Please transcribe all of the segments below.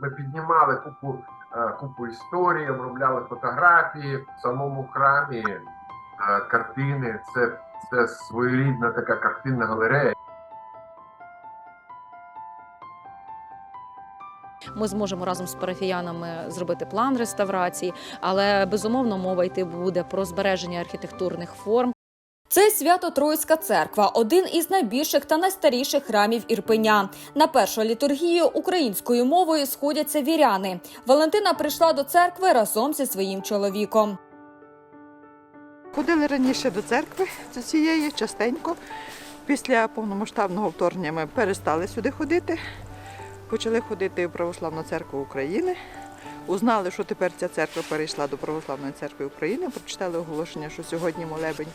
Ми піднімали купу, е, купу історій, обробляли фотографії в самому храмі, е, картини. Це, це своєрідна така картинна галерея. Ми зможемо разом з парафіянами зробити план реставрації, але безумовно мова йти буде про збереження архітектурних форм. Це свято Троїцька церква, один із найбільших та найстаріших храмів Ірпеня. На першу літургію українською мовою сходяться віряни. Валентина прийшла до церкви разом зі своїм чоловіком. Ходили раніше до церкви до цієї частенько. Після повномасштабного вторгнення ми перестали сюди ходити. Почали ходити в Православну церкву України. Узнали, що тепер ця церква перейшла до Православної церкви України. Прочитали оголошення, що сьогодні молебень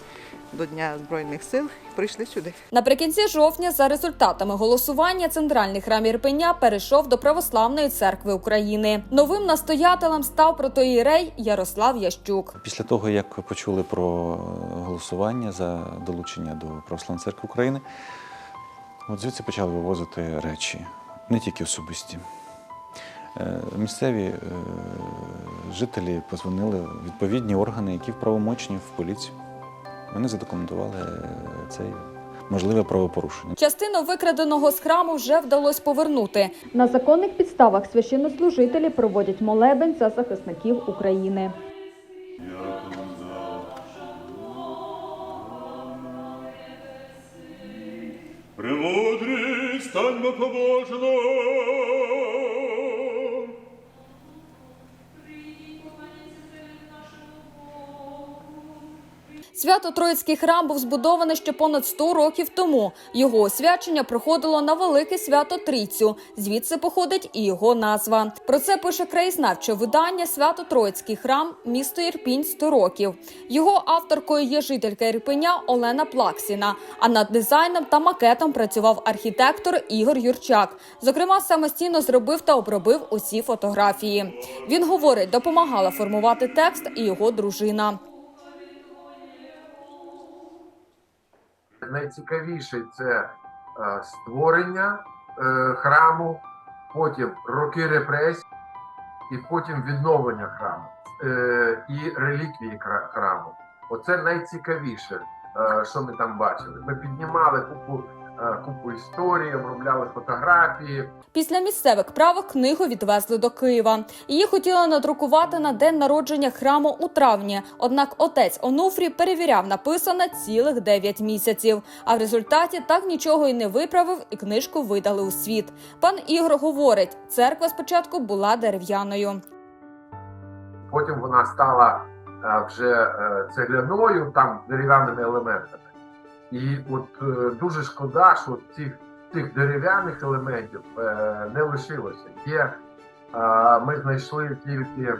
до Дня Збройних сил. І прийшли сюди. Наприкінці жовтня, за результатами голосування, центральний храм Ірпеня перейшов до Православної церкви України. Новим настоятелем став протоїрей Ярослав Ящук. Після того, як почули про голосування за долучення до Православної церкви України, от звідси почали вивозити речі, не тільки особисті. Е, Місцеві е, жителі позвонили в відповідні органи, які вправомочні в поліцію. Вони задокументували е, це можливе правопорушення. Частину викраденого з храму вже вдалося повернути. На законних підставах священнослужителі проводять молебень за захисників України. Премудрий стань побожно. Свято Троїцький храм був збудований ще понад 100 років тому. Його освячення проходило на велике свято Трійцю. Звідси походить і його назва. Про це пише краєзнавче видання Свято Троїцький храм, місто Ірпінь 100 років. Його авторкою є жителька Ірпеня Олена Плаксіна. А над дизайном та макетом працював архітектор Ігор Юрчак. Зокрема, самостійно зробив та обробив усі фотографії. Він говорить, допомагала формувати текст і його дружина. Найцікавіше це е, створення е, храму, потім роки репресій, і потім відновлення храму е, і реліквії храму. Оце найцікавіше, що ми там бачили. Ми піднімали купу, купу історій, обробляли фотографії. Після місцевих правок книгу відвезли до Києва. Її хотіли надрукувати на день народження храму у травні. Однак отець Онуфрій перевіряв написане цілих 9 місяців. А в результаті так нічого й не виправив, і книжку видали у світ. Пан Ігор говорить, церква спочатку була дерев'яною. Потім вона стала е, вже е, цегляною, там дерев'яними елементами. І от е, дуже шкода, що цих, цих дерев'яних елементів е, не лишилося. Є, е, ми знайшли тільки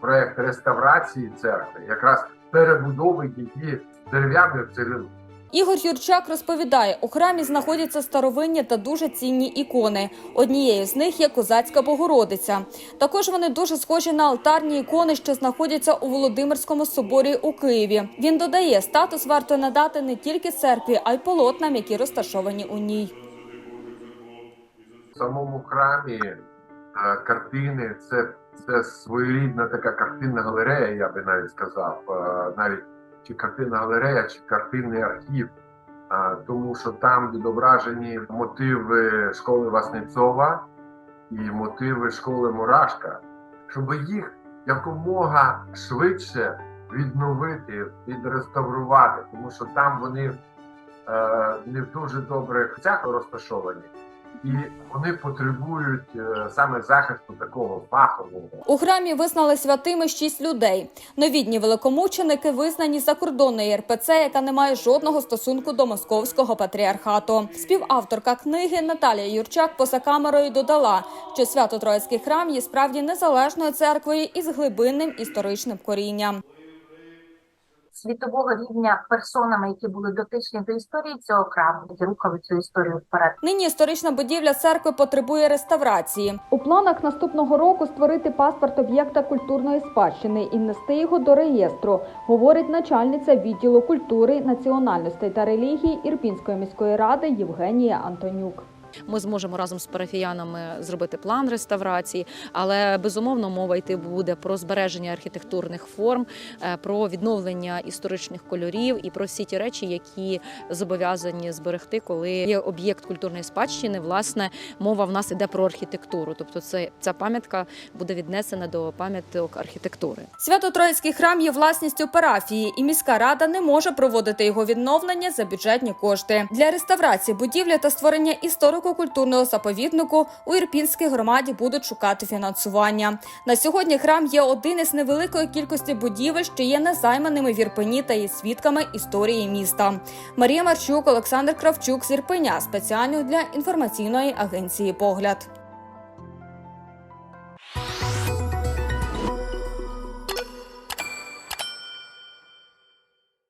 проект реставрації церкви, якраз перебудови її дерев'яних цегляну. Ігор Юрчак розповідає, у храмі знаходяться старовинні та дуже цінні ікони. Однією з них є козацька Богородиця. Також вони дуже схожі на алтарні ікони, що знаходяться у Володимирському соборі у Києві. Він додає, статус варто надати не тільки церкві, а й полотнам, які розташовані у ній. В самому храмі е, картини це, це своєрідна така картинна галерея, я би навіть сказав. Е, навіть чи картинна галерея, чи картинний архів. Тому що там відображені мотиви школи Васнецова і мотиви школи Мурашка, щоб їх якомога швидше відновити, відреставрувати, тому що там вони е, не в дуже добрих місцях розташовані, і вони потребують е, саме захисту такого фахового. У храмі визнали святими шість людей. Новідні великомученики визнані закордонною РПЦ, яка не має жодного стосунку до московського патріархату. Співавторка книги Наталія Юрчак поза камерою додала, що свято Троїцький храм є справді незалежною церквою із глибинним історичним корінням. Світового рівня персонами, які були дотичні до історії цього храму, які рухали цю історію вперед. Нині історична будівля церкви потребує реставрації. У планах наступного року створити паспорт об'єкта культурної спадщини і внести його до реєстру, говорить начальниця відділу культури, національностей та релігії Ірпінської міської ради Євгенія Антонюк. Ми зможемо разом з парафіянами зробити план реставрації, але безумовно мова йти буде про збереження архітектурних форм, е, про відновлення історичних кольорів і про всі ті речі, які зобов'язані зберегти, коли є об'єкт культурної спадщини. Власне, мова в нас іде про архітектуру. Тобто, це ця пам'ятка буде віднесена до пам'яток архітектури. Свято-Троїцький храм є власністю парафії, і міська рада не може проводити його відновлення за бюджетні кошти. Для реставрації будівлі та створення історико-культурного заповіднику у Ірпінській громаді будуть шукати фінансування. На сьогодні храм є один із невеликої кількості будівель, що є незайманими в Ірпені та є свідками історії міста. Марія Марчук, Олександр Кравчук з Ірпеня спеціально для інформаційної агенції Погляд.